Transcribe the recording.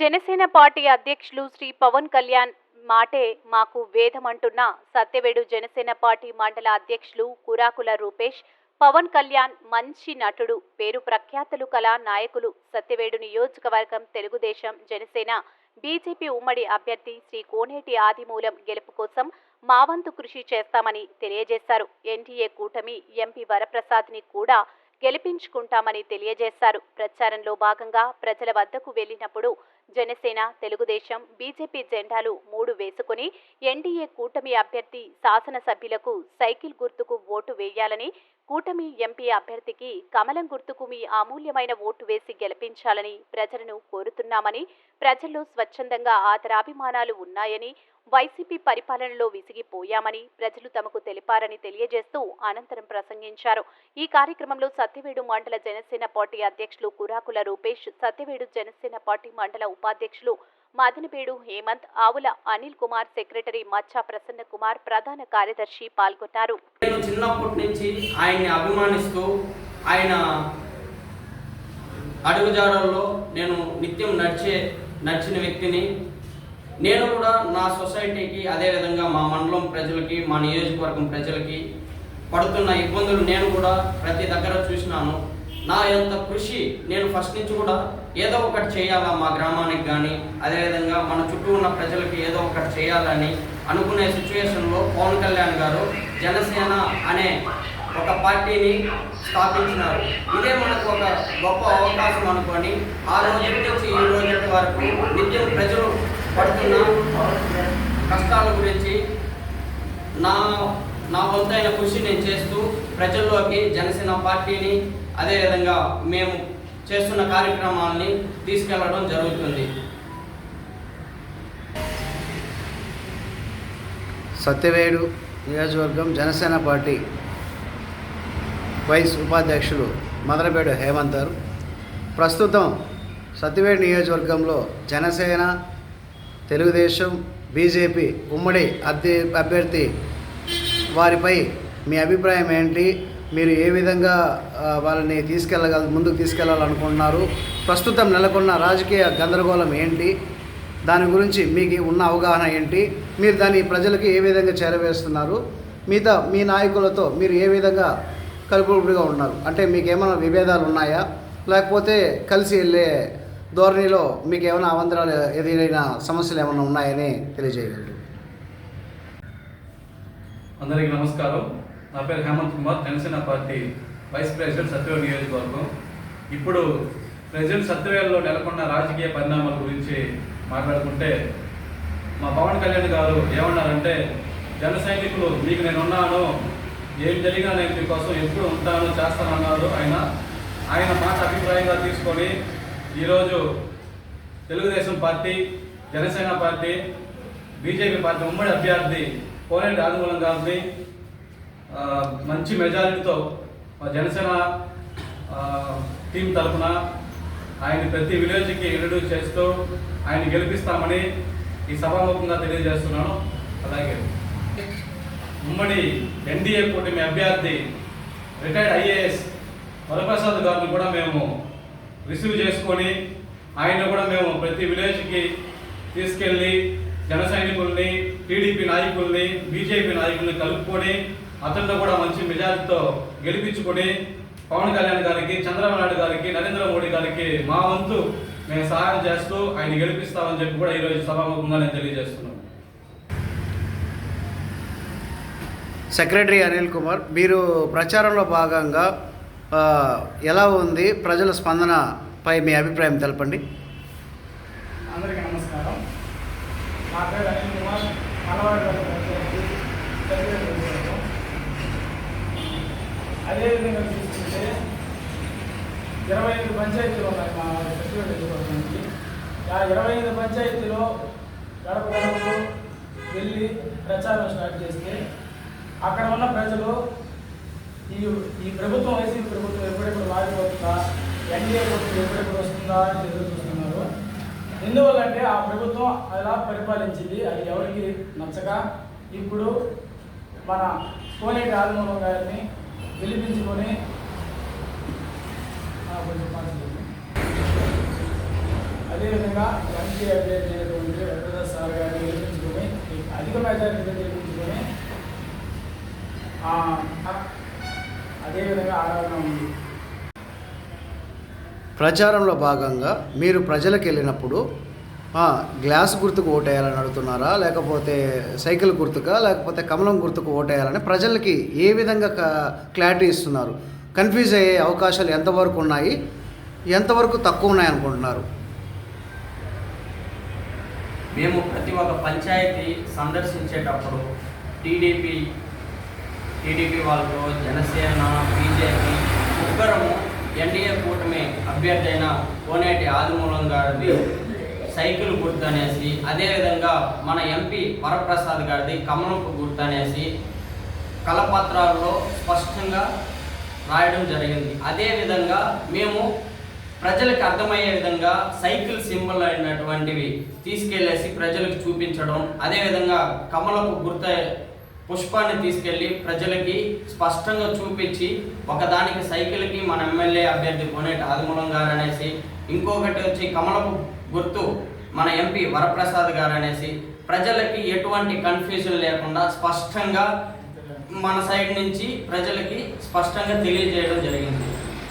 Janasena party అధ్యక్షులు శ్రీ పవన్ కళ్యాణ్ మాటే మాకు వేదమంటున్న సత్యవేడు జనసేన పార్టీ మండల అధ్యక్షులు కురాకుల రూపేష్ పవన్ కళ్యాణ్ మంచి నటుడు పేరు ప్రఖ్యాతులు కల నాయకులు సత్యవేడు నియోజకవర్గం తెలుగుదేశం జనసేన బీజేపీ ఉమ్మడి అభ్యర్థి శ్రీ కోనేటి ఆదిమూలం గెలుపు కోసం మావంతు కృషి చేస్తామని తెలియజేశారు. ఎన్డీఏ కూటమి ఎంపీ వరప్రసాద్ని కూడా గెలిపించుకుంటామని తెలియజేశారు. ప్రచారంలో భాగంగా ప్రజల వద్దకు వెళ్ళినప్పుడు జనసేన తెలుగుదేశం బీజేపీ జెండాలు మూడు వేసుకుని ఎన్డీఏ కూటమి అభ్యర్థి శాసనసభ్యులకు సైకిల్ గుర్తుకు ఓటు వేయాలని కూటమి ఎంపీ అభ్యర్థికి కమలం గుర్తుకు మీ అమూల్యమైన ఓటు వేసి గెలిపించాలని ప్రజలను కోరుతున్నామని ప్రజల్లో స్వచ్ఛందంగా ఆదరాభిమానాలు ఉన్నాయని వైసీపీ పరిపాలనలో విసిగిపోయామని ప్రజలు తమకు తెలిపారని తెలియజేస్తూ అనంతరం ప్రసంగించారు. ఈ కార్యక్రమంలో సత్యవేడు మండల జనసేన పార్టీ అధ్యక్షులు కురాకుల రూపేష్ సత్యవేడు జనసేన పార్టీ మండల ఉపాధ్యక్షులు మదనపేడు హేమంత్ ఆవుల అనిల్ కుమార్ సెక్రటరీ మచ్చా ప్రసన్న కుమార్ ప్రధాన కార్యదర్శి పాల్గొన్నారు. చిన్నప్పటి నుంచి ఆయన్ని అభిమానిస్తూ ఆయన అడుగుజాడల్లో నేను నిత్యం నడిచే నడిచిన వ్యక్తిని నేను కూడా నా సొసైటీకి అదేవిధంగా మా మండలం ప్రజలకి మా నియోజకవర్గం ప్రజలకి పడుతున్న ఇబ్బందులు నేను కూడా ప్రతి దగ్గర చూసినాను. నా యొక్క కృషి నేను ఫస్ట్ నుంచి కూడా ఏదో ఒకటి చేయాలా మా గ్రామానికి కానీ అదేవిధంగా మన చుట్టూ ఉన్న ప్రజలకి ఏదో ఒకటి చేయాలని అనుకునే సిచ్యువేషన్లో పవన్ కళ్యాణ్ గారు జనసేన అనే ఒక పార్టీని స్థాపించినారు. ఇదే మనకు ఒక గొప్ప అవకాశం అనుకొని ఆ రోజు నుంచి ఈ రోజు వరకు నిత్యం ప్రజలు పడుతున్న. కష్టాల గురించి నా నా వంతైన కృషి నేను చేస్తూ ప్రజల్లోకి జనసేన పార్టీని అదేవిధంగా మేము చేస్తున్న కార్యక్రమాలని తీసుకెళ్ళడం జరుగుతుంది. సత్యవేడు నియోజకవర్గం జనసేన పార్టీ వైస్ ఉపాధ్యక్షులు మదనపేడు హేమంత్ గారు. ప్రస్తుతం సత్యవేడు నియోజకవర్గంలో జనసేన తెలుగుదేశం బీజేపీ ఉమ్మడి అభ్య అభ్యర్థి వారిపై మీ అభిప్రాయం ఏంటి? మీరు ఏ విధంగా వాళ్ళని తీసుకెళ్ళగల ముందుకు తీసుకెళ్ళాలనుకుంటున్నారు? ప్రస్తుతం నెలకొన్న రాజకీయ గందరగోళం ఏంటి? దాని గురించి మీకు ఉన్న అవగాహన ఏంటి? మీరు దాన్ని ప్రజలకు ఏ విధంగా చేరవేస్తున్నారు? మిగతా మీ నాయకులతో మీరు ఏ విధంగా కలుపుడుగా ఉన్నారు? అంటే మీకు ఏమైనా విభేదాలు ఉన్నాయా? లేకపోతే కలిసి వెళ్ళే ధోరణిలో మీకు ఏమైనా అవంతరాలు ఎదురైన సమస్యలు ఏమైనా ఉన్నాయని తెలియజేయగలరు. అందరికీ నమస్కారం. నా పేరు Hemanth Kumar Janasena party vice president Satyavel నియోజకవర్గం. ఇప్పుడు ప్రెసిడెంట్ సత్యవేల్లో నెలకొన్న రాజకీయ పరిణామాల గురించి మాట్లాడుకుంటే మా పవన్ కళ్యాణ్ గారు ఏమన్నారంటే జన సైనికులు మీకు నేను ఉన్నాను ఏం జరిగినా నేను మీకోసం ఎప్పుడు ఉంటాను చేస్తానన్నారు. ఆయన ఆయన మాట అభిప్రాయంగా తీసుకొని ఈరోజు Telugu Desam party Janasena party BJP party ఉమ్మడి అభ్యర్థి కోనేటి ఆదిమూలం గారిని మంచి మెజారిటీతో మా జనసేన టీం తరఫున ఆయన ప్రతి విలేజ్కి ఇంట్రడ్యూస్ చేస్తూ ఆయన గెలిపిస్తామని ఈ సభాముఖంగా తెలియజేస్తున్నాను. అలాగే ఉమ్మడి ఎన్డీఏ కూటమి అభ్యర్థి రిటైర్డ్ ఐఏఎస్ వరప్రసాద్ గారిని కూడా మేము రిసీవ్ చేసుకొని ఆయన కూడా మేము ప్రతి విలేజ్కి తీసుకెళ్ళి జన సైనికుల్ని టీడీపీ నాయకుల్ని బీజేపీ నాయకుల్ని కలుపుకొని అతన్ని కూడా మంచి మెజారిటీతో గెలిపించుకొని పవన్ కళ్యాణ్ గారికి చంద్రబాబు నాయుడు గారికి నరేంద్ర మోడీ గారికి మా వంతు మేము సహాయం చేస్తూ ఆయన గెలిపిస్తామని చెప్పి కూడా ఈరోజు సభాముఖంగా నేను తెలియజేస్తున్నాను సెక్రటరీ అనిల్ కుమార్ మీరు ప్రచారంలో భాగంగా ఎలా ఉంది ప్రజల స్పందనపై మీ అభిప్రాయం తెలపండి? అందరికీ నమస్కారం. నా పేరు అనిల్ కుమార్. అదేవిధంగా చూసుకుంటే ఇరవై ఐదు పంచాయతీలు ఉన్నాయి మా సచివ నియోజకవర్గానికి ఆ ఇరవై ఐదు పంచాయతీలో గడప గడపకు వెళ్ళి ప్రచారం స్టార్ట్ చేస్తే అక్కడ ఉన్న ప్రజలు ఈ ఈ ప్రభుత్వం వైసీపీ ప్రభుత్వం ఎప్పుడెప్పుడు మారిపోతుందా? ఎన్డీఏ ప్రభుత్వం ఎప్పుడెప్పుడు వస్తుందా అని ఎదురు చూస్తున్నారు. ఎందువల్లంటే ఆ ప్రభుత్వం అలా పరిపాలించింది. అది ఎవరికి నచ్చక ఇప్పుడు మన కోనేటి ఆదిమూలం గారిని గెలిపించుకొని అదేవిధంగా ఎంపీ అభ్యర్థి అయినటువంటి వెంకటదాస్ సార్ గారిని గెలిపించుకొని అధిక మెజారిటీతో గెలిపించుకొని అదేవిధంగా ఆరాధన ఉంది. ప్రచారంలో భాగంగా మీరు ప్రజలకు వెళ్ళినప్పుడు ఆ, గ్లాస్ గుర్తుకు ఓటేయాలని అడుగుతున్నారా? లేకపోతే సైకిల్ గుర్తుకా? లేకపోతే కమలం గుర్తుకు ఓటేయాలని ప్రజలకి ఏ విధంగా క- క్లారిటీ ఇస్తున్నారు? కన్ఫ్యూజ్ అయ్యే అవకాశాలు ఎంతవరకు ఉన్నాయి? ఎంతవరకు తక్కువ ఉన్నాయి అనుకుంటున్నారు? మేము ప్రతి ఒక్క పంచాయతీ సందర్శించేటప్పుడు టీడీపీ టీడీపీ వాళ్ళు జనసేన బీజేపీ ముగ్గురము ఎన్డీఏ కూటమి అభ్యర్థి అయిన కోనేటి ఆదిమూలం గారిది సైకిల్ గుర్తు అనేసి అదేవిధంగా మన ఎంపీ వరప్రసాద్ గారిది కమలపు గుర్తు అనేసి కలపత్రాల్లో స్పష్టంగా రాయడం జరిగింది. అదేవిధంగా మేము ప్రజలకు అర్థమయ్యే విధంగా సైకిల్ సింబల్ అయినటువంటివి తీసుకెళ్ళేసి ప్రజలకు చూపించడం అదేవిధంగా కమలపు గుర్త పుష్పాన్ని తీసుకెళ్ళి ప్రజలకి స్పష్టంగా చూపించి ఒకదానికి సైకిల్కి మన ఎమ్మెల్యే అభ్యర్థి కొనేటి ఆదిమూలం గారు అనేసి ఇంకొకటి వచ్చి కమలపు గుర్తు మన ఎంపీ వరప్రసాద్ గారు అనేసి ప్రజలకి ఎటువంటి కన్ఫ్యూజన్ లేకుండా స్పష్టంగా మన సైడ్ నుంచి ప్రజలకి స్పష్టంగా తెలియజేయడం జరిగింది.